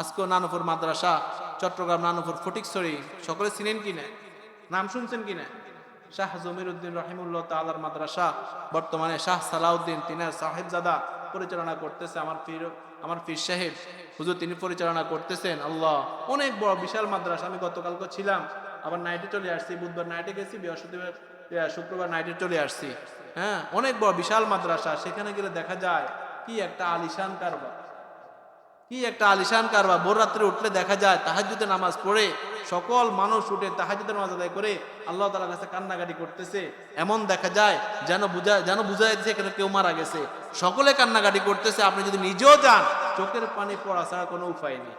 আজকেও নানুপুর মাদ্রাসা, চট্টগ্রাম নানুপুর ফটিকছড়ি, সকলে চিনেন কি না নাম শুনছেন কি না শাহ জমির উদ্দিন রহিমুল্লাহ তালার মাদ্রাসা, বর্তমানে শাহ সালাউদ্দিন তিনার সাহেবজাদা পরিচালনা করতেছে আমার পীর আমার পীর সাহেব। হুজুর, তিনি পরিচালনা করতেছেন, আল্লাহ। অনেক বড়, বিশাল মাদ্রাসা, আমি গতকালকে ছিলাম। আবার নাইটে চলে আসছি, বুধবার নাইটে গেছি, বৃহস্পতিবার শুক্রবার নাইটে চলে আসছি। হ্যাঁ অনেক বড়, বিশাল মাদ্রাসা, সেখানে গেলে দেখা যায় কি একটা আলিশান কারবার। কি একটা আলিশান কারবার ভোর রাত্রে উঠলে দেখা যায় তাহাজুদের নামাজ পড়ে, সকল মানুষ উঠে তাহাজুদের নামাজ আদায় করে আল্লাহ তালার কাছে কান্নাকাটি করতেছে। এমন দেখা যায় যেন বুঝা যেন বুঝা যাচ্ছে এখানে কেউ মারা গেছে। সকলে কান্নাকাটি করতেছে, আপনি যদি নিজেও যান, চোখের পানি পড়া ছাড়া কোনো উপায় নেই।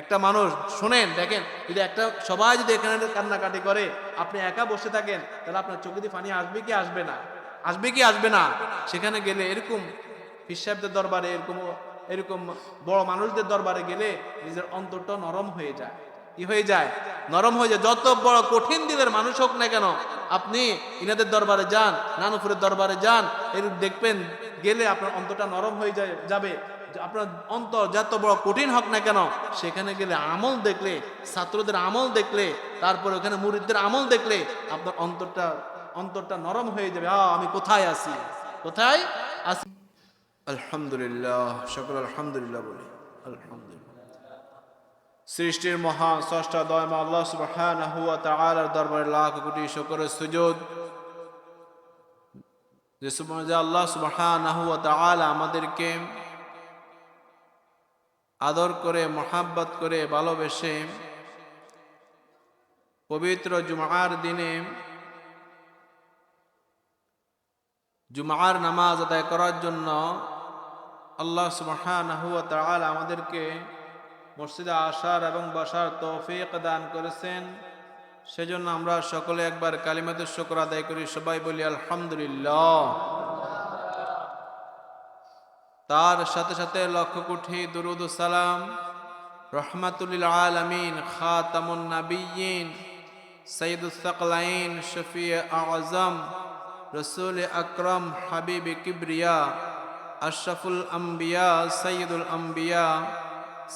একটা মানুষ, শোনেন, দেখেন, যদি একটা, সবাই যদি এখানে কান্নাকাটি করে, আপনি একা বসে থাকেন, তাহলে আপনার চোখে দিয়ে পানি আসবে কি আসবে না? আসবে কি আসবে না? সেখানে গেলে এরকম পীর সাহেবদের দরবারে এরকম এরকম বড় মানুষদের দরবারে গেলে নিজের অন্তরটা নরম হয়ে যায়। কি হয়ে যায়? নরম হয়ে যায়। যত বড় কঠিন দিলের মানুষ হোক না কেন, আপনি ইনাদের দরবারে যান নানুপুরের দরবারে যান এর দেখবেন, গেলে আপনার অন্তরটা নরম হয়ে যায়, যাবে। আপনার অন্তর যত বড় কঠিন হোক না কেন, সেখানে গেলে আমল দেখলে, ছাত্রদের আমল দেখলে, তারপর ওখানে মুরিদদের আমল দেখলে, আপনার অন্তরটা অন্তরটা নরম হয়ে যাবে। আমি কোথায় আছি? কোথায় আছি? আলহামদুলিল্লাহ, সকল আলহামদুলিল্লাহ বলি। আলহামদুলিল্লাহ। সৃষ্টির মহান স্রষ্টা দয়মা আল্লাহ সুবহানাহু ওয়া তাআলার দরবারে লাখ কোটি শুকরের সুজুদ। যে সুবহান যে আল্লাহ সুবহানাহু ওয়া তাআলা আমাদেরকে আদর করে, মহাব্বত করে, ভালোবেসে পবিত্র জুমার দিনে জুমার নামাজ আদায় করার জন্য আল্লাহ তাআলা আমাদেরকে মসজিদে আসার এবং বসার তৌফিক দান করেছেন। সেজন্য আমরা সকলে একবার কালিমাতুর শুকর আদায় করি, সবাই বলি আলহামদুলিল্লাহ। তার সাথে সাথে লক্ষ কোটি দুরুদ সালাম, রহমাতুল আলমিন, খাতামুন নাবিয়িন সৈয়দুল সকলাইন শফি আজম রসুল আকরম, হাবিব কিবরিয়া আশরফুল আম্বিয়া সৈয়দুল আম্বিয়া,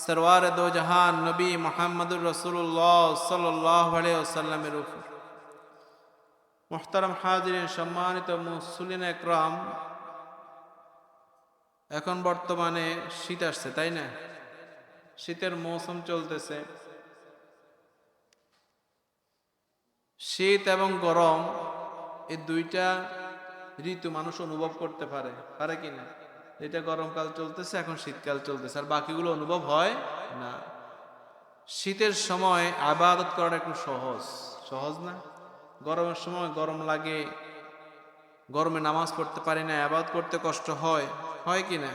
সরওয়ার দো জাহান, নবী মোহাম্মদুর রসুল্লাহ সাল্লাহ সাল্লামের উপর। মোহতারাম হাজিরিন, সম্মানিত মুসলিন একরাম, এখন বর্তমানে শীত আসছে, তাই না? শীতের মৌসুম চলতেছে। শীত এবং গরম, এই দুইটা ঋতু মানুষ অনুভব করতে পারে পারে কি না? এটা গরমকাল চলতেছে, এখন শীতকাল চলতেছে, আর বাকিগুলো অনুভব হয় না। শীতের সময় আবাদত করাটা একটু সহজ সহজ না? গরমের সময় গরম লাগে, গরমে নামাজ পড়তে পারি না আবাদ করতে কষ্ট হয় হয় কি না?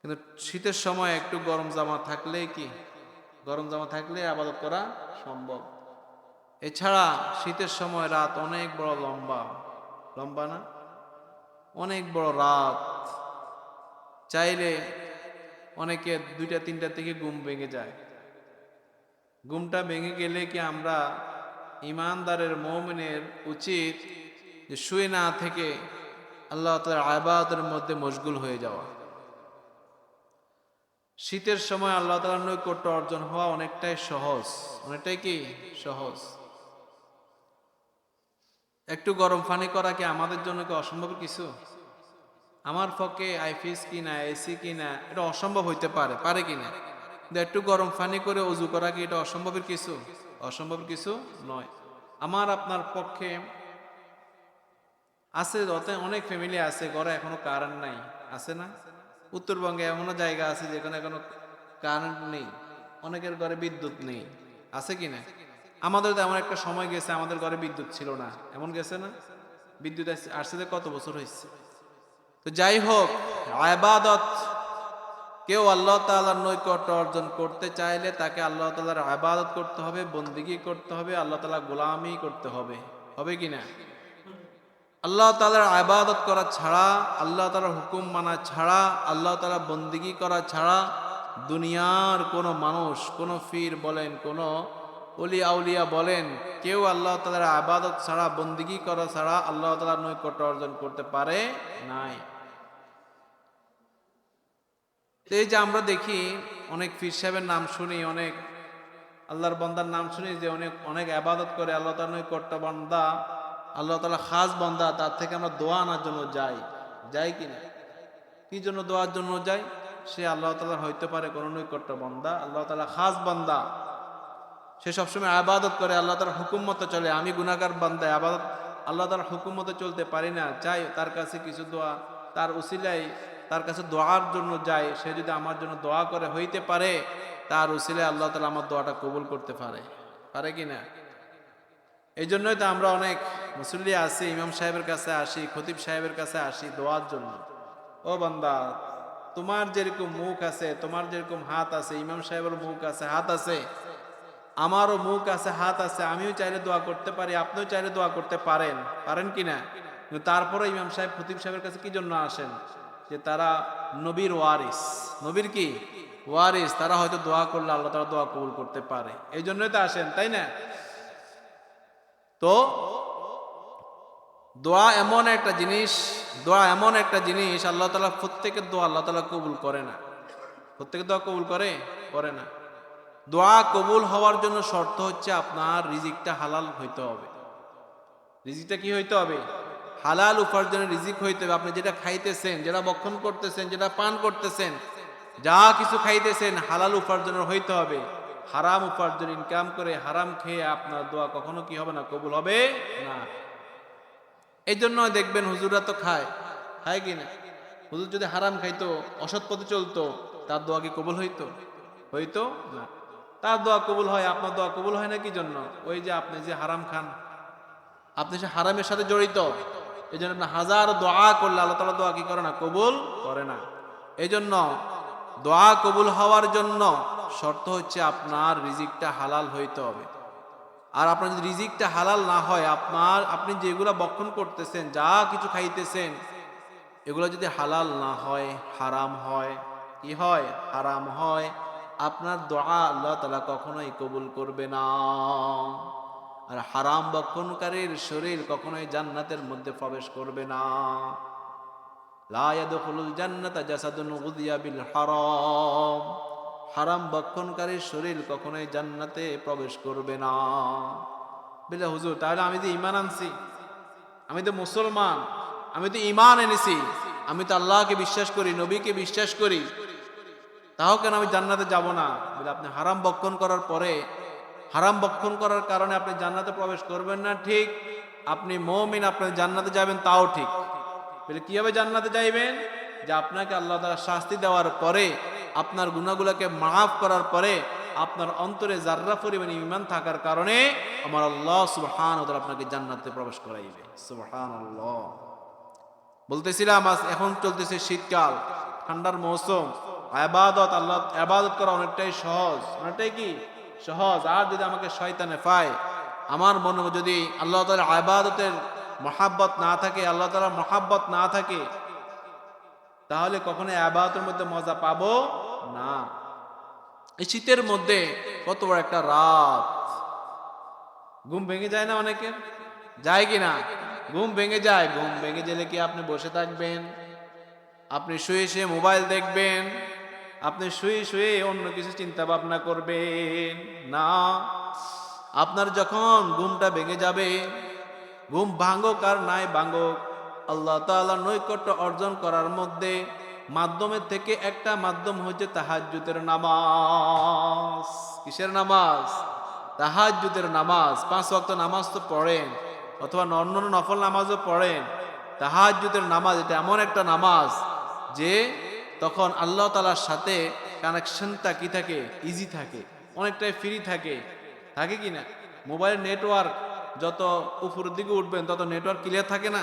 কিন্তু শীতের সময় একটু গরম জামা থাকলে কি? গরম জামা থাকলে আবাদত করা সম্ভব। এছাড়া শীতের সময় রাত অনেক বড় লম্বা লম্বা না? অনেক বড় রাত। চাইলে অনেকে দুইটা, তিনটা থেকে ঘুম ভেঙে যায়। ঘুমটা ভেঙে গেলে কি আমরা ইমানদারের, মৌমিনের উচিত যে শুয়ে না থেকে আল্লাহ তালার আবাদের মধ্যে মশগুল হয়ে যাওয়া? শীতের সময় আল্লাহ তালার নৈকট্য অর্জন হওয়া অনেকটাই সহজ। অনেকটাই কি? সহজ। একটু গরম পানি করা কি আমাদের জন্য কি অসম্ভব কিছু? আমার পক্ষে আইফিস কিনা, এসি কিনা, এটা অসম্ভব হইতে পারে পারে কিনা? একটু গরম পানি করে অজু করা কি এটা অসম্ভবের কিছু? অসম্ভব কিছু নয়। আমার, আপনার পক্ষে আছে অনেক ফ্যামিলি আছে, ঘরে এখনও কারেন্ট নাই, আছে না? উত্তরবঙ্গে এমনও জায়গা আছে যেখানে এখনও কারেন্ট নেই, অনেকের ঘরে বিদ্যুৎ নেই, আছে কি না আমাদের তো এমন একটা সময় গেছে, আমাদের ঘরে বিদ্যুৎ ছিল না। এমন গেছে না? বিদ্যুৎ আস- আসছে কত বছর হয়েছে। তো যাই হোক আবাদত কেউ আল্লাহ তাআলার নৈকট্য অর্জন করতে চাইলে তাকে আল্লাহ তাআলার আবাদত করতে হবে, বন্দিগি করতে হবে, আল্লাহ তাআলা গোলামি করতে হবে। হবে কি না? আল্লাহ তালার আবাদত করা ছাড়া, আল্লাহ তালার হুকুম মানা ছাড়া, আল্লাহ তালা বন্দিগি করা ছাড়া দুনিয়ার কোনো মানুষ, কোনো ফির বলেন, কোনো অলি আউলিয়া বলেন, কেউ আল্লাহ তালার আবাদত ছাড়া, বন্দিগি করা ছাড়া আল্লাহ তালার নৈকট্য অর্জন করতে পারে নাই। এই যে আমরা দেখি, অনেক পীর সাহেবের নাম শুনি, অনেক আল্লাহর বন্দার নাম শুনি যে অনেক অনেক আবাদত করে আল্লাহ তালা নৈকট্য বন্দা, আল্লাহ তালা খাস বন্দা, তার থেকে আমরা দোয়া আনার জন্য যাই। যাই কি না কি জন্য দোয়ার জন্য যাই? সে আল্লাহ তালা হইতে পারে কোনো নৈকট্য বন্দা, আল্লাহ তালা খাস বান্দা। সে সবসময় আবাদত করে, আল্লাহ তার হুকুম মতো চলে। আমি গুনাগার বান্দা, আবাদত, আল্লাহ তার হুকুম মতো চলতে পারি না। চাই তার কাছে কিছু দোয়া, তার উসিলাই তার কাছে দোয়ার জন্য যায় সে যদি আমার জন্য দোয়া করে, হইতে পারে, তার উসিলায় আল্লাহ তালা আমার দোয়াটা কবুল করতে পারে। পারে কি না? এই জন্যই তো আমরা অনেক মুসল্লি আসি ইমাম সাহেবের কাছে আসি, খতিব সাহেবের কাছে আসি দোয়ার জন্য। ও বান্দা, তোমার যেরকম মুখ আছে, তোমার যেরকম হাত আছে, ইমাম সাহেবের মুখ আছে, হাত আছে আমারও মুখ আছে, হাত আছে, আমিও চাইলে দোয়া করতে পারি, আপনিও চাইলে দোয়া করতে পারেন। পারেন কি না? তারপরে ইমাম সাহেব, খতিব সাহেবের কাছে কি জন্য আসেন? যে তারা নবীর ওয়ারিস। নবীর কি? ওয়ারিস। তারা হয়তো দোয়া করলে আল্লাহ তারা দোয়া কবুল করতে পারে। এই জন্যই তো আসেন, তাই না? তো দোয়া এমন একটা জিনিস, দোয়া এমন একটা জিনিস, আল্লাহ তালা প্রত্যেকের দোয়া আল্লাহ তালা কবুল করে না। প্রত্যেকের দোয়া কবুল করে? করে না। দোয়া কবুল হওয়ার জন্য শর্ত হচ্ছে আপনার রিজিকটা হালাল হইতে হবে। রিজিকটা কি হইতে হবে? হালাল উপার্জনের রিজিক হইতে হবে। আপনি যেটা খাইতেছেন, যেটা বক্ষণ করতেছেন, যেটা পান করতেছেন, যা কিছু খাইতেছেন হালাল উপার্জনের হইতে হবে। হারাম উপার্জন ইনকাম করে হারাম খেয়ে আপনার দোয়া কখনো কি হবে না? কবুল হবে না। এই জন্য দেখবেন হুজুরা তো খায়। খায় কি না? হুজুর যদি হারাম খাইতো, অসৎ পথে চলতো, তার দোয়া কি কবুল হইতো? হইতো না। তার দোয়া কবুল হয়, আপনার দোয়া কবুল হয় না কি জন্য? ওই যে আপনি যে হারাম খান, আপনি সে হারামের সাথে জড়িত এই জন্য হাজার দোয়া করলে আল্লাহ তালা দোয়া কি করে না? কবুল করে না। এই জন্য দোয়া কবুল হওয়ার জন্য শর্ত হচ্ছে আপনার রিজিকটা হালাল হইতে হবে। আর আপনার যদি রিজিকটা হালাল না হয়, আপনার, আপনি যেগুলো বক্ষণ করতেছেন, যা কিছু খাইতেছেন, এগুলো যদি হালাল না হয়, হারাম হয়, কি হয়? হারাম হয়। আপনার দোয়া আল্লাহ তালা কখনোই কবুল করবে না। আর হারাম বক্ষণকারীর শরীর কখনোই জান্নাতের মধ্যে প্রবেশ করবে না। হারাম। হারাম বক্ষণকারীর শরীর কখনোই জান্নাতে প্রবেশ করবে না। বলে হুজুর, তাহলে আমি তো ইমান আনছি, আমি তো মুসলমান, আমি তো ইমান এনেছি, আমি তো আল্লাহকে বিশ্বাস করি, নবীকে বিশ্বাস করি তাও কেন আমি জান্নাতে যাব না? বলে আপনি হারাম বক্ষণ করার পরে, হারাম বক্ষণ করার কারণে আপনি জান্নাতে প্রবেশ করবেন না, ঠিক? আপনি মমিন, আপনি জান্নাতে যাবেন, তাও ঠিক। বলে কীভাবে জান্নাতে যাইবেন? যে আপনাকে আল্লাহ তাআলা শাস্তি দেওয়ার পরে, আপনার গুণাগুলোকে মাফ করার পরে, আপনার অন্তরে জার্রা পরিমাণ ইমান থাকার কারণে আমার আল্লাহ সুবহান আপনাকে জান্নাতে প্রবেশ করাইবে। সুবহান আল্লাহ বলতেছিলাম, আজ এখন চলতেছে শীতকাল, ঠান্ডার মৌসুম। আবাদত, আল্লাহ আবাদত করা অনেকটাই সহজ। অনেকটাই কি? সহজ। আর যদি আমাকে শয়তানে পায়, আমার মনে যদি আল্লাহ তালা আবাদতের মহাব্বত না থাকে, আল্লাহ তালার মহাব্বত না থাকে, তাহলে কখনো আবাদতের মধ্যে মজা পাবো না। এই শীতের মধ্যে কত বড় একটা রাত। ঘুম ভেঙে যায় না অনেকের যায় কি না? ঘুম ভেঙে যায়। ঘুম ভেঙে গেলে কি আপনি বসে থাকবেন? আপনি শুয়ে শুয়ে মোবাইল দেখবেন? আপনি শুয়ে শুয়ে অন্য কিছু চিন্তা ভাবনা করবেন না। আপনার যখন ঘুমটা ভেঙে যাবে, ঘুম ভাঙুক আর নাই ভাঙুক, আল্লাহ তাআলা নৈকট্য অর্জন করার মধ্যে মাধ্যমের থেকে একটা মাধ্যম হচ্ছে তাহাজ্জুদের নামাজ। কিসের নামাজ? তাহাজ্জুদের নামাজ। পাঁচ ওয়াক্ত নামাজ তো পড়েন, অথবা অন্য নফল নামাজও পড়েন। তাহাজ্জুদের নামাজ এটা এমন একটা নামাজ যে তখন আল্লাহ তালার সাথে কানেকশনটা কি থাকে? ইজি থাকে। অনেকটাই ফ্রি থাকে। থাকে কি না? মোবাইলের নেটওয়ার্ক যত উপরের দিকে উঠবেন, তত নেটওয়ার্ক ক্লিয়ার থাকে না।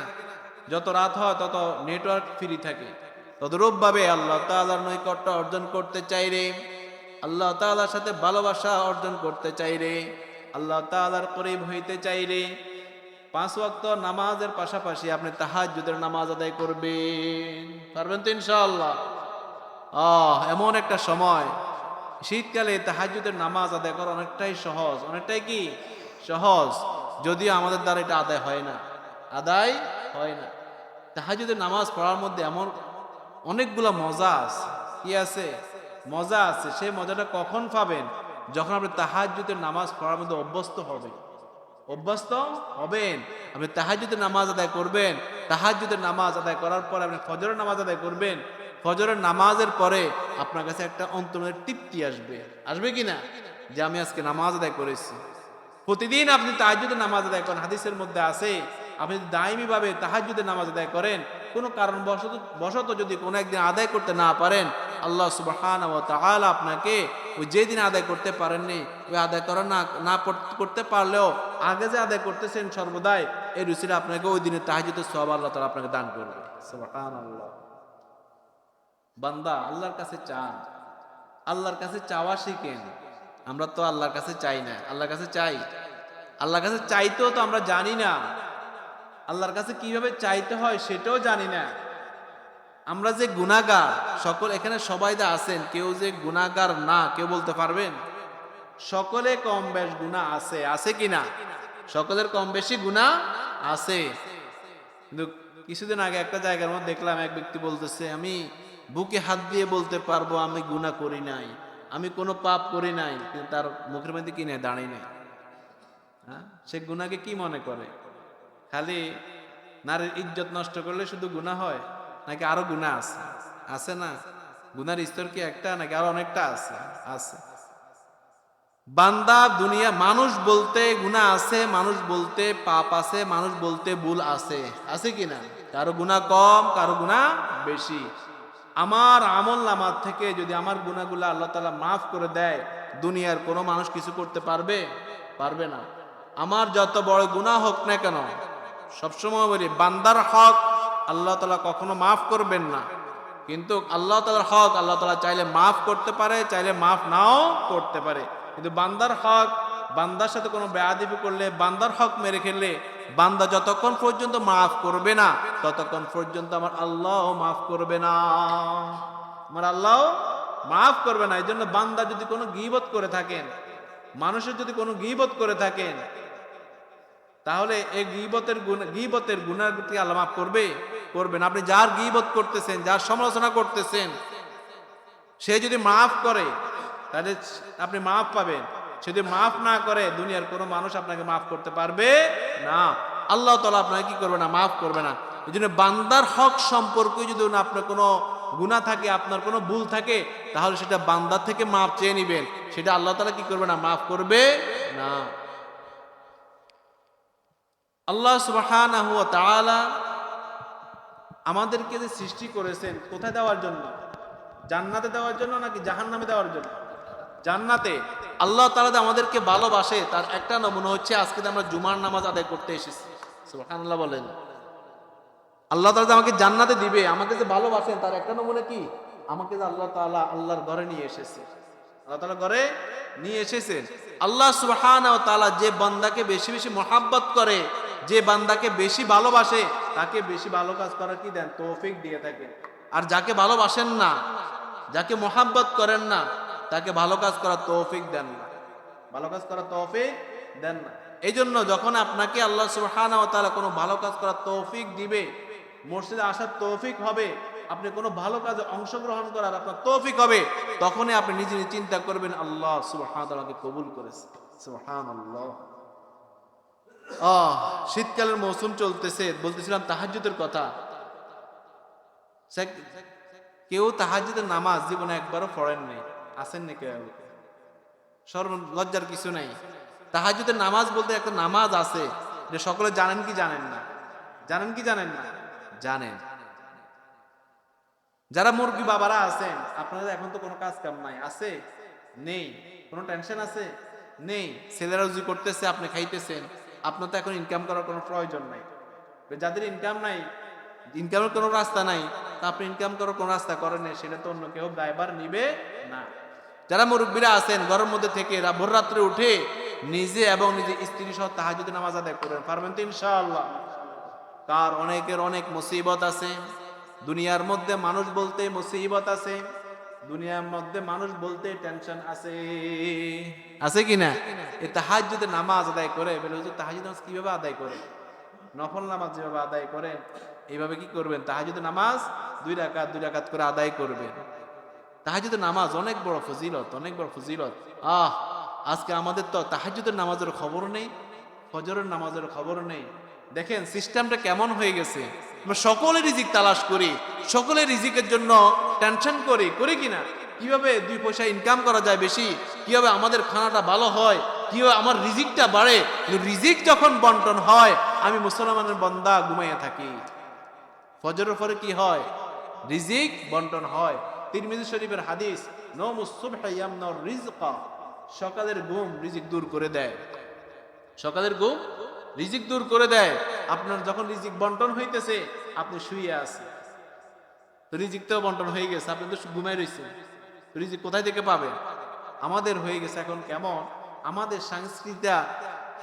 যত রাত হয়, তত নেটওয়ার্ক ফ্রি থাকে। তদরূপভাবে আল্লাহ তাআলার নৈকট্য অর্জন করতে চাইরে আল্লাহ তাআলার সাথে ভালোবাসা অর্জন করতে চাইরে আল্লাহ তাআলার করিব হইতে চাইরে পাঁচ ওয়াক্ত নামাজের পাশাপাশি আপনি তাহাজ্জুদের নামাজ আদায় করবেন। পারবেন তো ইনশাআল্লাহ? আহ, এমন একটা সময়। শীতকালে তাহাজ্জুদের নামাজ আদায় করা অনেকটাই সহজ। অনেকটাই কি? সহজ। যদিও আমাদের দ্বারা এটা আদায় হয় না। আদায় হয় না। তাহাজুদের নামাজ পড়ার মধ্যে এমন অনেকগুলা মজা আছে। কি আছে? মজা আছে। সেই মজাটা কখন পাবেন? যখন আপনি তাহাজ্জুদের নামাজ পড়ার মধ্যে অভ্যস্ত হবেন। অভ্যস্ত হবেন। আপনি তাহাজুদের নামাজ আদায় করবেন। তাহাজ্জুদের নামাজ আদায় করার পর আপনি ফজরের নামাজ আদায় করবেন। ফজরের নামাজের পরে আপনার কাছে একটা অন্তরের তৃপ্তি আসবে। আসবে কি না যে আমি আজকে নামাজ আদায় করেছি। প্রতিদিন আপনি তাহাজ্জুদের নামাজ আদায় করেন, হাদিসের মধ্যে আছে, আপনি দায়মি ভাবে তাহাজ্জুদের নামাজ আদায় করেন, কোনো কারণ বশত বশত যদি কোনো একদিন আদায় করতে না পারেন, আল্লাহ সুবহান ওয়া তাআলা আপনাকে ওই যেদিন আদায় করতে পারেননি, ওই আদায় করা না না করতে পারলেও আগে যে আদায় করতেছেন সর্বদাই এই রুচিটা আপনাকে ওই দিনে তাহাজ্জুদের সব আল্লাহ তাআলা আপনাকে দান করবে। সুবহানাল্লাহ। বান্দা, আল্লাহর কাছে চান। আল্লাহর কাছে চাওয়া শিখেন। আমরা তো আল্লাহর কাছে চাই না। আল্লাহর কাছে চাই। আল্লাহর কাছে চাইতেও তো আমরা জানি না। আল্লাহর কাছে কীভাবে চাইতে হয় সেটাও জানি না। আমরা যে গুণাগার সকল এখানে সবাই দা আছেন, কেউ যে গুণাগার না, কেউ বলতে পারবেন? সকলে কম বেশ গুণা আছে। আছে কি না? সকলের কম বেশি গুণা আছে। কিন্তু কিছুদিন আগে একটা জায়গার মধ্যে দেখলাম, এক ব্যক্তি বলতেছে, আমি বুকে হাত দিয়ে বলতে পারব, আমি গুণা করি নাই, আমি কোনো পাপ করি নাই, কিন্তু তার মুখের মধ্যে কি নেই দাঁড়িয়ে নেই। হ্যাঁ? সে গুণাকে কি মনে করে? খালি নারীর ইজ্জত নষ্ট করলে শুধু গুণা হয়, নাকি আরও গুণা আছে? আছে না? গুনার স্তর কি একটা, নাকি আরও অনেকটা আছে? আছে। বান্দা দুনিয়া, মানুষ বলতে গুণা আছে, মানুষ বলতে পাপ আছে, মানুষ বলতে ভুল আছে আছে কি না? কারও গুণা কম, কারও গুণা বেশি। আমার আমল নামার থেকে যদি আমার গুণাগুলো আল্লাহ তালা মাফ করে দেয়, দুনিয়ার কোনো মানুষ কিছু করতে পারবে? পারবে না। আমার যত বড় গুণা হোক না কেন, সবসময় বলি, বান্দার হক আল্লাহ তালা কখনো মাফ করবেন না। কিন্তু আল্লাহ তালার হক আল্লাহ তালা চাইলে মাফ করতে পারে, চাইলে মাফ নাও করতে পারে। কিন্তু বান্দার হক, বান্দার সাথে কোনো বেয়াদিবি করলে, বান্দার হক মেরে খেললে বান্দা যতক্ষণ পর্যন্ত মাফ করবে না, ততক্ষণ পর্যন্ত আমার আল্লাহ মাফ করবে না। আমার আল্লাহ মাফ করবে না। এই জন্য বান্দা যদি কোনো গিবত করে থাকেন, মানুষের যদি কোনো গিবত করে থাকেন, তাহলে এই গিবতের গুণ, গিবতের গুণার প্রতি আল্লাহ মাফ করবে করবেন আপনি যার গিবত করতেছেন, যার সমালোচনা করতেছেন, সে যদি মাফ করে, তাহলে আপনি মাফ পাবেন। যদি মাফ না করে, দুনিয়ার কোনো মানুষ আপনাকে মাফ করতে পারবে না। আল্লাহ তালা আপনাকে কি করবে না? মাফ করবে না। এই জন্য বান্দার হক সম্পর্কে যদি আপনার কোনো গুণা থাকে, আপনার কোনো ভুল থাকে, তাহলে সেটা বান্দার থেকে মাফ চেয়ে নিবেন। সেটা আল্লাহ তালা কি করবে না? মাফ করবে না। আল্লাহ তাআলা আমাদেরকে যে সৃষ্টি করেছেন, কোথায় দেওয়ার জন্য? জান্নাতে দেওয়ার জন্য নাকি জাহান্নামে দেওয়ার জন্য? জান্নাতে আল্লাহ তাআলা যে আমাদেরকে ভালোবাসে, তার একটা নমুনা হচ্ছে আজকে আমরা জুমার নামাজ আদায় করতে এসেছি। সুবহানাল্লাহ বলেন। আল্লাহ তাআলা যে আমাকে জান্নাতে দিবে, আমাকে যে ভালোবাসেন, তার একটা নমুনা কি? আমাকে যে আল্লাহ তাআলা আল্লাহর ঘরে নিয়ে এসেছে। আল্লাহ তাআলা ঘরে নিয়ে এসেছেন। আল্লাহ সুবহানাহু ওয়া তাআলা যে বান্দাকে বেশি বেশি মহাব্বত করে, যে বান্দাকে বেশি ভালোবাসে, তাকে বেশি ভালো কাজ করার কি দেন? তৌফিক দিয়ে থাকেন। আর যাকে ভালোবাসেন না, যাকে মহাব্বত করেন না তাকে ভালো কাজ করার তৌফিক দেন না। ভালো কাজ করার তৌফিক দেন না। এই জন্য যখন আপনাকে আল্লাহ সুবহানাহু ওয়া তাআলা কোনো ভালো কাজ করার তৌফিক দিবে, মসজিদে আসার তৌফিক হবে, আপনি কোনো ভালো কাজে অংশগ্রহণ করার আপনার তৌফিক হবে, তখনই আপনি নিজে নিজে চিন্তা করবেন, আল্লাহ সুবহানাহু ওয়া কবুল করেছে। সুবহানাল্লাহ। আহ, শীতকালের মৌসুম চলতেছে, বলতেছিলাম তাহাজ্জুদের কথা। কেউ তাহাজ্জুদের নামাজ জীবনে একবারও পড়েন নাই আসেন না কেউ সর্ব লজ্জার কিছু নাই। তাহাজ্জুদের নামাজ বলতে একটা নামাজ আছে যে সকলে জানেন কি জানেন না? জানেন কি জানেন না? জানেন। যারা মুরগি বাবারা আছেন, আপনাদের এখন তো কোনো কাজ কাম নাই। আছে? নেই। কোনো টেনশন আছে? নেই। ছেলেরা রুজি করতেছে, আপনি খাইতেছেন। আপনার তো এখন ইনকাম করার কোনো প্রয়োজন নাই। যাদের ইনকাম নাই ইনকামের কোনো রাস্তা নাই। তা আপনি ইনকাম করার কোনো রাস্তা করেন সেটা তো অন্য কেউ ড্রাইভার নিবে না। যারা মুরব্বীরা আছেন, ঘরের মধ্যে থেকে ভোর রাত্রে উঠে নিজে এবং নিজে স্ত্রী সহ তাহাজুদ নামাজ আদায় করেন। পারবেন তো ইনশাআল্লাহ। কার অনেকের অনেক মুসিবত আছে। দুনিয়ার মধ্যে মানুষ বলতে মুসিবত আছে। দুনিয়ার মধ্যে মানুষ বলতে টেনশন আছে। আছে কি না? এই তাহাজ্জুদের নামাজ আদায় করে, বলে হুজুর তাহাজ্জুদ নামাজ কীভাবে আদায় করে নফল নামাজ যেভাবে আদায় করেন, এইভাবে কি করবেন? তাহাজ্জুদের নামাজ দুই রাকাত দুই রাকাত করে আদায় করবেন। তাহাজুদের নামাজ অনেক বড় ফজিলত, অনেক বড় ফজিলত। আহ, আজকে আমাদের তো তাহাজুদের নামাজের খবর নেই, ফজরের নামাজের খবর নেই। দেখেন সিস্টেমটা কেমন হয়ে গেছে? আমরা সকলে রিজিক তালাশ করি, সকলে রিজিকের জন্য টেনশন করি করি কিনা কীভাবে দুই পয়সা ইনকাম করা যায় বেশি? কীভাবে আমাদের খানাটা ভালো হয়? কীভাবে আমার রিজিকটা বাড়ে? রিজিক যখন বন্টন হয়, আমি মুসলমানের বন্দা ঘুমাইয়া থাকি। ফজরের পরে কি হয়? রিজিক বন্টন হয়। তিরমিজি শরীফের হাদিস রিজকা সকালের ঘুম রিজিক দূর করে দেয়। সকালের ঘুম রিজিক দূর করে দেয়। আপনার যখন রিজিক বন্টন হইতেছে, আপনি শুয়ে আছেন। রিজিক তো বন্টন হয়ে গেছে, আপনি তো ঘুমাই রয়েছেন রিজিক কোথায় থেকে পাবেন? আমাদের হয়ে গেছে এখন কেমন? আমাদের সংস্কৃতিটা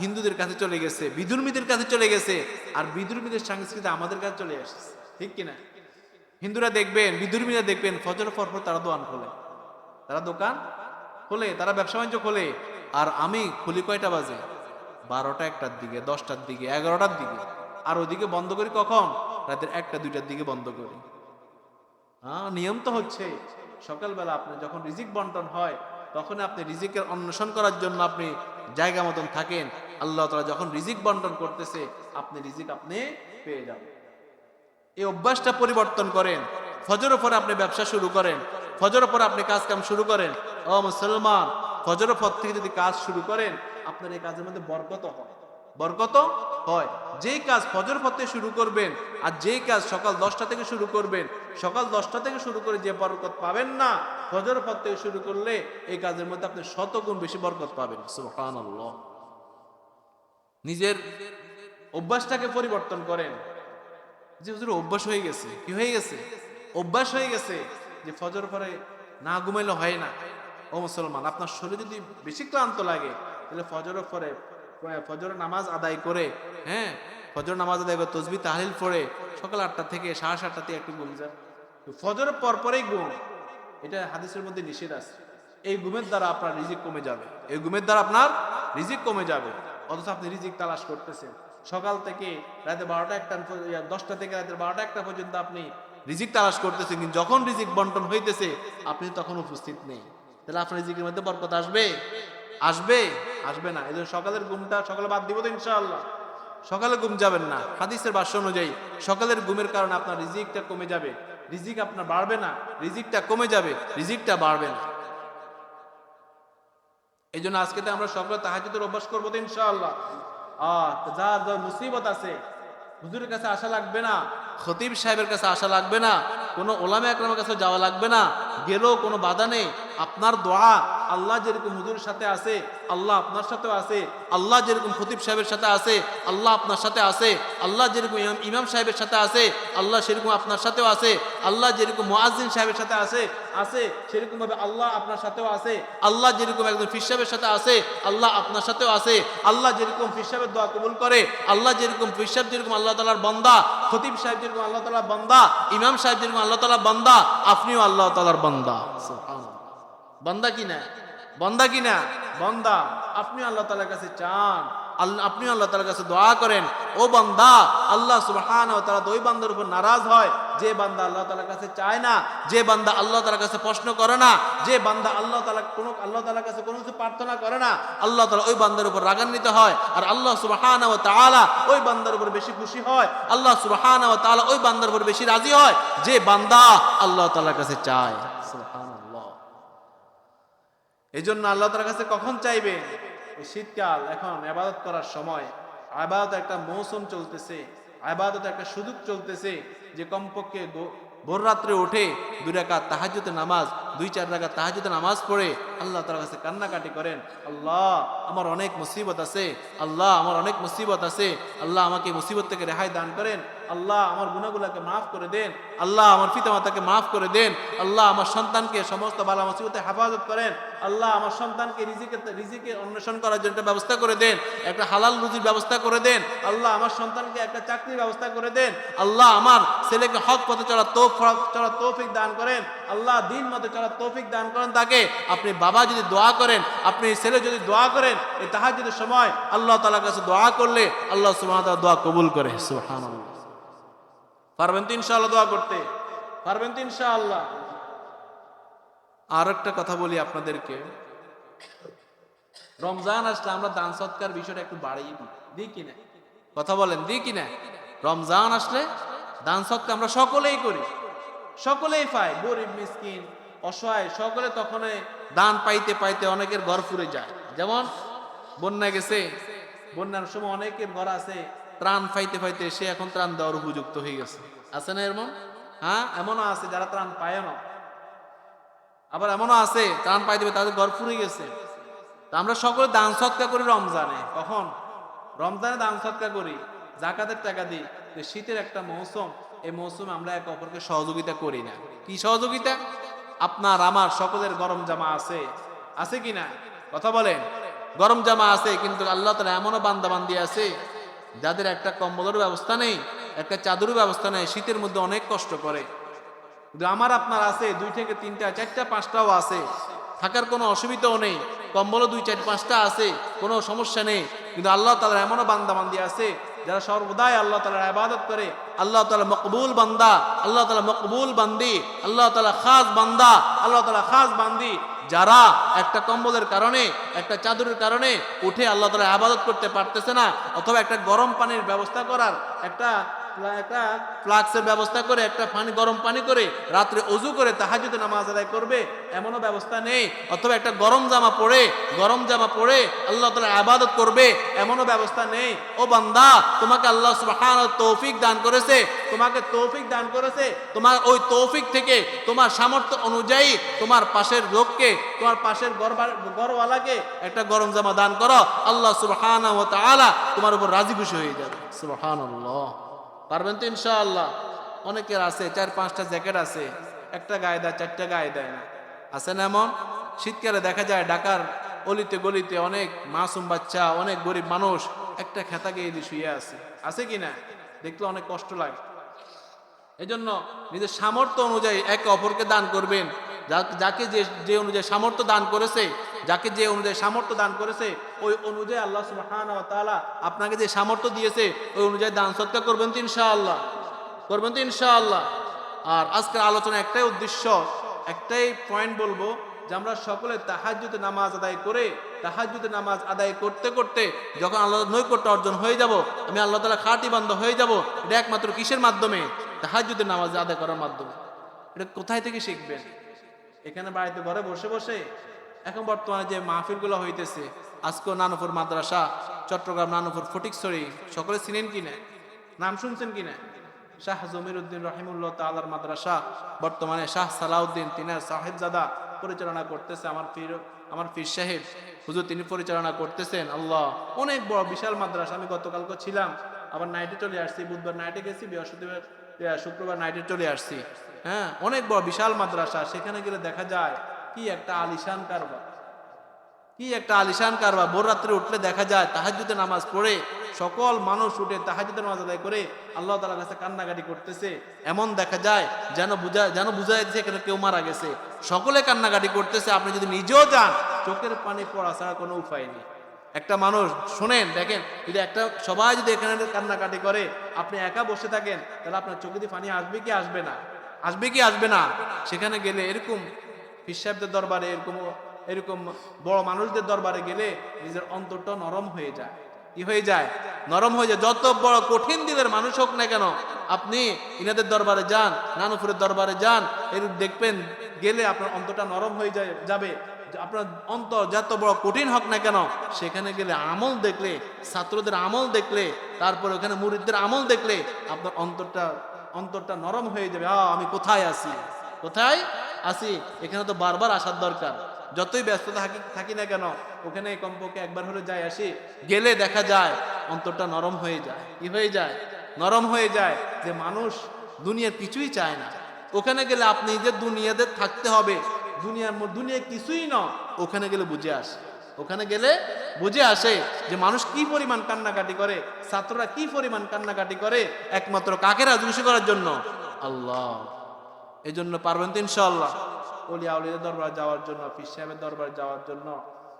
হিন্দুদের কাছে চলে গেছে, বিদুর্মীদের কাছে চলে গেছে, আর বিদুর্মীদের সংস্কৃতি আমাদের কাছে চলে এসেছে ঠিক কিনা? হিন্দুরা দেখবেন, বিদুর্মীরা দেখবেন ফজর পর তারা দোকান খোলে। তারা দোকান খোলে, তারা ব্যবসা বাণিজ্য খোলে। আর আমি খুলি কয়টা বাজে? বারোটা একটার দিকে, দশটার দিকে, এগারোটার দিকে। আর ওদিকে বন্ধ করি কখন? রাতের একটা, দুইটার দিকে বন্ধ করি। হ্যাঁ নিয়ম তো হচ্ছে। সকালবেলা আপনি যখন রিজিক বন্টন হয় তখন আপনি রিজিকের অন্বেষণ করার জন্য আপনি জায়গা মতন থাকেন। আল্লাহ তালা যখন রিজিক বন্টন করতেছে, আপনি রিজিক আপনি পেয়ে যাবেন। এই অভ্যাসটা পরিবর্তন করেন। ফজরের পরে আপনি ব্যবসা শুরু করেন। ফজরের পরে আপনি কাজ কাম শুরু করেন। ও মুসলমান, ফজরের পর থেকে যদি কাজ শুরু করেন, আপনার এই কাজের মধ্যে বরকত হয়। বরকত হয়। যেই কাজ ফজর পর থেকে শুরু করবেন আর যেই কাজ সকাল দশটা থেকে শুরু করবেন, সকাল দশটা থেকে শুরু করে যে বরকত পাবেন না ফজর পর থেকে শুরু করলে এই কাজের মধ্যে আপনি শতগুণ বেশি বরকত পাবেন। নিজের অভ্যাসটাকে পরিবর্তন করেন। যে হুজুর অভ্যাস হয়ে গেছে, কি হয়ে গেছে? অভ্যাস হয়ে গেছে যে ফজর পরে না ঘুমাইলে হয় না। ও মুসলমান, আপনার শরীর যদি বেশি ক্লান্ত লাগে, তাহলে ফজরের পরে, ফজরের নামাজ আদায় করে হ্যাঁ? ফজর নামাজ আদায় করে তসবি, তাহলিল পড়ে, সকাল আটটা থেকে সাড়ে সাতটা থেকে একটু ঘুম যান ফজরের পর পরেই ঘুম, এটা হাদিসের মধ্যে নিষেধ আছে। এই ঘুমের দ্বারা আপনার রিজিক কমে যাবে। এই ঘুমের দ্বারা আপনার রিজিক কমে যাবে। অথচ আপনি রিজিক তালাশ করতেছেন। সকাল থেকে রাতে বারোটা একটা দশটা থেকে রাতের বারোটা একটা পর্যন্ত আপনি রিজিক তালাশ করতেছেন, কিন্তু যখন রিজিক বন্টন হইতেছে, আপনি তখন উপস্থিত নেই। তাহলে আপনার রিজিকের মধ্যে বরকত আসবে? আসবে? আসবে না। এই সকালের ঘুমটা সকালে বাদ দিব তো ইনশাআল্লাহ। সকালে ঘুম যাবেন না। হাদিসের ভাষ্য অনুযায়ী, সকালের ঘুমের কারণে আপনার রিজিকটা কমে যাবে। রিজিক আপনার বাড়বে না। রিজিকটা কমে যাবে। রিজিকটা বাড়বে না। এই জন্য আজকে আমরা সকলে তাহাজুদের অভ্যাস করব তো ইনশাআল্লাহ। যার যার মুসিবত আছে, হুজুরের কাছে আসা লাগবে না, খতিব সাহেবের কাছে আসা লাগবে না। কোনো ওলামে একরামের কাছে যাওয়া লাগবে না। গেলেও কোনো বাধা নেই। আপনার দোয়া আল্লাহ যেরকম হুজুরের সাথে আছে, আল্লাহ আপনার সাথেও আছে, আল্লাহ যেরকম খতিব সাহেবের সাথে আছে, আল্লাহ আপনার সাথে আছে, আল্লাহ যেরকম ইমাম সাহেবের সাথে আছে, আল্লাহ সেরকম আপনার সাথেও আছে, আল্লাহ যেরকম মুআজ্জিন সাহেবের সাথে আছে আছে সেরকম ভাবে আল্লাহ আপনার সাথেও আছে, আল্লাহ যেরকম একজন ফির সাহেবের সাথে আছে, আল্লাহ আপনার সাথেও আছে, আল্লাহ যেরকম ফির সাহেবের দোয়া কবুল করে, আল্লাহ যেরকম ফির সাহেব যেরকম আল্লাহ তালার বান্দা খতিব সাহেব যেরকম আল্লাহ তালা বান্দা, ইমাম সাহেব যেরকম আল্লাহ তালা বান্দা, আপনিও আল্লাহ তালার বান্দা। কি বান্দা কিনা? বান্দা কিনা? বান্দা। আপনি আল্লাহ তালার কাছে চান। আপনি আল্লাহ তালার কাছে দোয়া করেন, ও বান্দা, আল্লাহ সুবহান ও তারা ওই বান্দার উপর নারাজ হয়। যে বান্দা আল্লাহ তালার কাছে চায় না, যে বান্দা আল্লাহ তালার কাছে প্রশ্ন করে না, যে বান্দা আল্লাহ তালা কোনো, আল্লাহ তালার কাছে কোনো কিছু প্রার্থনা করে না, আল্লাহ তালা ওই বান্দার উপর রাগান্বিত হয়। আর আল্লাহ সুবহান ও তাআলা ওই বান্দার উপর বেশি খুশি হয়। আল্লাহ সুবহান ও তাআলা ওই বান্দার উপর বেশি রাজি হয়। যে বান্দা আল্লাহ তালার কাছে চায়। এই জন্য আল্লাহ তালার কাছে কখন চাইবে? শীতকাল এখন আবাদত করার সময়। আবাদত একটা মৌসুম চলতেছে আবাদত একটা সুযোগ চলতেছে যে কমপক্ষে ভোর রাত্রে উঠে দুই রাকাত তাহাজ্জুদে নামাজ, দুই চার রাকাত তাহাজ্জুদে নামাজ পড়ে আল্লাহ তার কাছে কান্নাকাটি করেন, আল্লাহ, আমার অনেক মুসিবত আছে, আল্লাহ, আমার অনেক মুসিবত আছে, আল্লাহ আমাকে মুসিবত থেকে রেহাই দান করেন। আল্লাহ আমার গুণাগুলাকে মাফ করে দেন। আল্লাহ আমার পিতামাতাকে মাফ করে দেন। আল্লাহ আমার সন্তানকে সমস্ত বালা মুসিবতে হেফাজত করেন। আল্লাহ আমার সন্তানকে রিজিকে রিজিকে অন্বেষণ করার জন্য ব্যবস্থা করে দেন। একটা হালাল রুজির ব্যবস্থা করে দেন। আল্লাহ আমার সন্তানকে একটা চাকরির ব্যবস্থা করে দেন। আল্লাহ আমার ছেলেকে হক পথে চলার তৌফ চলার তৌফিক দান করেন। আল্লাহ দিন মতো চলার তৌফিক দান করেন তাকে। আপনি বাবা যদি দোয়া করেন, আপনি ছেলে যদি দোয়া করেন, এই যদি সময় আল্লাহ তাআলার কাছে দোয়া করলে আল্লাহ তাআলা দোয়া কবুল করে। সুবহানাল্লাহ। পারবেন তো ইনশাআল্লাহ দোয়া করতে? পারবেন তো ইনশাআল্লাহ। আর একটা কথা বলি আপনাদেরকে। রমজান আসলে আমরা দান সৎকার বিষয়টা একটু বাড়িয়ে দিই। দিই কিনা কথা বলেন, দিই কিনা রমজান আসলে দান সৎকার আমরা সকলেই করি। সকলেই পাই, গরিব, মিসকিন, অসহায়, সকলে তখন দান পাইতে পাইতে অনেকের ঘর ফুরে যায়। যেমন বন্যা গেছে, বন্যার সময় অনেকের ঘর আছে ত্রাণ পাইতে পাইতে সে এখন ত্রাণ দেওয়ার উপযুক্ত হয়ে গেছে। আছে না এমন হ্যাঁ এমনও আছে যারা ত্রাণ পায় না। আবার এমনও আছে, ত্রাণ পাইতে পাইতে তাদের ঘর ফুরে গেছে। তা আমরা সকলে দান সৎকার করি রমজানে। কখন? রমজানে দান সৎকার করি। জাকাতের টাকা দিই। শীতের একটা মৌসুম, এই মৌসুমে আমরা একে অপরকে সহযোগিতা করি না। কি সহযোগিতা? আপনার, আমার সকলের গরম জামা আছে। আছে কি না? কথা বলেন। গরম জামা আছে, কিন্তু আল্লাহ তালা এমনও বান্দাবান্দি আছে যাদের একটা কম্বলের ব্যবস্থা নেই, একটা চাদরের ব্যবস্থা নেই, শীতের মধ্যে অনেক কষ্ট করে। কিন্তু আমার আপনার আছে, দুই থেকে তিনটা, চারটা, পাঁচটাও আছে। থাকার কোনো অসুবিধাও নেই। কম্বলও দুই, চার, পাঁচটা আছে, কোনো সমস্যা নেই। কিন্তু আল্লাহ তালার এমনও বান্দাবান্দি আছে যারা সর্বদাই আল্লাহ তালার আবাদত করে, আল্লাহ তালা মকবুল বান্দা, আল্লাহ তালা মকবুল বান্দি, আল্লাহ তালা খাস বান্দা, আল্লাহ তালা খাস বান্দি, যারা একটা কম্বলের কারণে, একটা চাদরের কারণে উঠে আল্লাহ তালা আবাদত করতে পারতেছে না, অথবা একটা গরম পানির ব্যবস্থা করার একটা একটা ফ্লাক্সের ব্যবস্থা করে, একটা পানি, গরম পানি করে, রাত্রে অজু করে নামাজ আদায় করবে, এমনও ব্যবস্থা নেই। অথবা একটা গরম জামা পরে, গরম জামা পরে আল্লাহ তালা আবাদত করবে, এমনও ব্যবস্থা নেই। ও বান্দা, তোমাকে আল্লাহ সুবহান তৌফিক দান করেছে, তোমাকে তৌফিক দান করেছে, তোমার ওই তৌফিক থেকে তোমার সামর্থ্য অনুযায়ী তোমার পাশের লোককে, তোমার পাশের গরওয়ালাকে একটা গরম জামা দান করো। আল্লাহ সুবহান তোমার উপর রাজি খুশি হয়ে যাবে। সুবহানাল্লাহ। পারবেন তো ইনশাআল্লাহ। অনেকের আছে, চার পাঁচটা জ্যাকেট আছে, একটা গায়ে দেয়, চারটা গায়ে দেয় না। আছে না এমন? শীতকালে দেখা যায় ঢাকার অলিতে গলিতে অনেক মাসুম বাচ্চা, অনেক গরিব মানুষ একটা খেতা গিয়ে শুয়ে আছে। আছে কি না? দেখলে অনেক কষ্ট লাগে। এজন্য নিজের সামর্থ্য অনুযায়ী একে অপরকে দান করবেন। যাকে যে যে অনুযায়ী সামর্থ্য দান করেছে যাকে যে অনুযায়ী সামর্থ্য দান করেছে, ওই অনুযায়ী আল্লাহ সুবহানাহু ওয়া তাআলা আপনাকে যে সামর্থ্য দিয়েছে, ওই অনুযায়ী দান সৎকার করবেন তো ইনশাআল্লাহ। করবেন তো ইনশাআল্লাহ। আর আজকের আলোচনা একটাই উদ্দেশ্য, একটাই পয়েন্ট বলব যে আমরা সকলে তাহাজুতে নামাজ আদায় করে, তাহাজ্জুদে নামাজ আদায় করতে করতে যখন আল্লাহ নৈকট্য অর্জন হয়ে যাব, আমি আল্লাহ তালা খাটি বান্ধ হয়ে যাব, এটা একমাত্র কিসের মাধ্যমে? তাহাজ্জুদে নামাজ আদায় করার মাধ্যমে। এটা কোথায় থেকে শিখবেন? এখানে বাড়িতে ঘরে বসে বসে এখন বর্তমানে যে মাহফিলগুলো হইতেছে, আজকেও নানুপুর মাদ্রাসা, চট্টগ্রাম নানুপুর ফটিকছড়ি, সকলে চিনেন কি না নাম শুনছেন কি না শাহ জমির উদ্দিন রহিমুল্লাহ তালার মাদ্রাসা, বর্তমানে শাহ সালাউদ্দিন তিনার সাহেবজাদা পরিচালনা করতেছে আমার পীর আমার পীর সাহেব। হুজুর, তিনি পরিচালনা করতেছেন, আল্লাহ। অনেক বড়, বিশাল মাদ্রাসা, আমি গতকালকে ছিলাম, আবার নাইটে চলে আসছি, বুধবার নাইটে গেছি, বৃহস্পতিবার শুক্রবার নাইটে চলে আসছি। হ্যাঁ অনেক বড়, বিশাল মাদ্রাসা, সেখানে গেলে দেখা যায় কি একটা আলিশান কারবার? কি একটা আলিশান কারবার? ভোর রাত্রে উঠলে দেখা যায় তাহাজুদের নামাজ পড়ে, সকল মানুষ উঠে তাহাজুদের নামাজ আদায় করে আল্লাহ তালার কাছে কান্নাকাটি করতেছে। এমন দেখা যায় যেন বুঝা যেন বুঝা যাচ্ছে এখানে কেউ মারা গেছে। সকলে কান্নাকাটি করতেছে, আপনি যদি নিজেও যান, চোখের পানি পড়া ছাড়া কোনো উপায় নেই। একটা মানুষ, শোনেন, দেখেন, যদি একটা, সবাই যদি এখানে কান্নাকাটি করে, আপনি একা বসে থাকেন, তাহলে আপনার চোখে দিয়ে পানি আসবে কি আসবে না? আসবে কি আসবে না? সেখানে গেলে এরকম পীর সাহেবদের দরবারে এরকম এরকম বড় মানুষদের দরবারে গেলে নিজের অন্তরটা নরম হয়ে যায়। কি হয়ে যায়? নরম হয়ে যায়। যত বড় কঠিন দিনের মানুষ হোক না কেন, আপনি ইনাদের দরবারে যান নানুপুরের দরবারে যান এর দেখবেন, গেলে আপনার অন্তরটা নরম হয়ে যায়, যাবে। আপনার অন্তর যত বড় কঠিন হোক না কেন, সেখানে গেলে আমল দেখলে, ছাত্রদের আমল দেখলে, তারপর ওখানে মুরিদদের আমল দেখলে, আপনার অন্তরটা অন্তরটা নরম হয়ে যাবে। আমি কোথায় আছি? কোথায়? আসি, এখানে তো বারবার আসার দরকার। যতই ব্যস্ততা থাকি থাকি না কেন, ওখানে কমপক্ষে একবার হলে যাই আসি, গেলে দেখা যায়, অন্তরটা নরম হয়ে যায়। কি হয়ে যায়? নরম হয়ে যায় যে মানুষ দুনিয়ার কিছুই চায় না। ওখানে গেলে আপনি যে দুনিয়াতে থাকতে হবে, দুনিয়ার দুনিয়া কিছুই না, ওখানে গেলে বুঝে আসে। ওখানে গেলে বুঝে আসে যে মানুষ কি পরিমাণ কান্নাকাটি করে, ছাত্ররা কি পরিমাণ কান্নাকাটি করে, একমাত্র কাকে রাজুসি করার জন্য? আল্লাহ। এই জন্য পারবেন তো ইনশাল্লাহ উলিয়াদের দরবার যাওয়ার জন্য ফির সাহেবের দরবার যাওয়ার জন্য,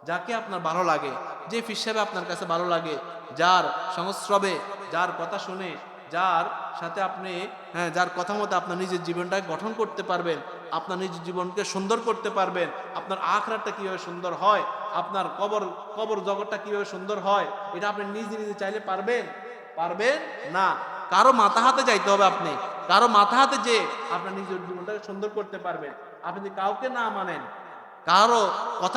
যাকে আপনার ভালো লাগে, যে ফির সাহেব আপনার কাছে ভালো লাগে, যার সংস্রবে, যার কথা শুনে, যার সাথে আপনি হ্যাঁ যার কথা মতো আপনার নিজের জীবনটাকে গঠন করতে পারবেন, আপনার নিজের জীবনকে সুন্দর করতে পারবেন, আপনার আখরাটা কীভাবে সুন্দর হয়, আপনার কবর কবর জগৎটা কীভাবে সুন্দর হয়, এটা আপনি নিজে নিজে চাইলে পারবেন। পারবেন? না। কারও মাথা হাতে যাইতে হবে আপনি। কারও মাথা হাতে যে আপনার নিজের জীবনটাকে সুন্দর করতে পারবেন। আপনি কাউকে না মানেন, কারও কথা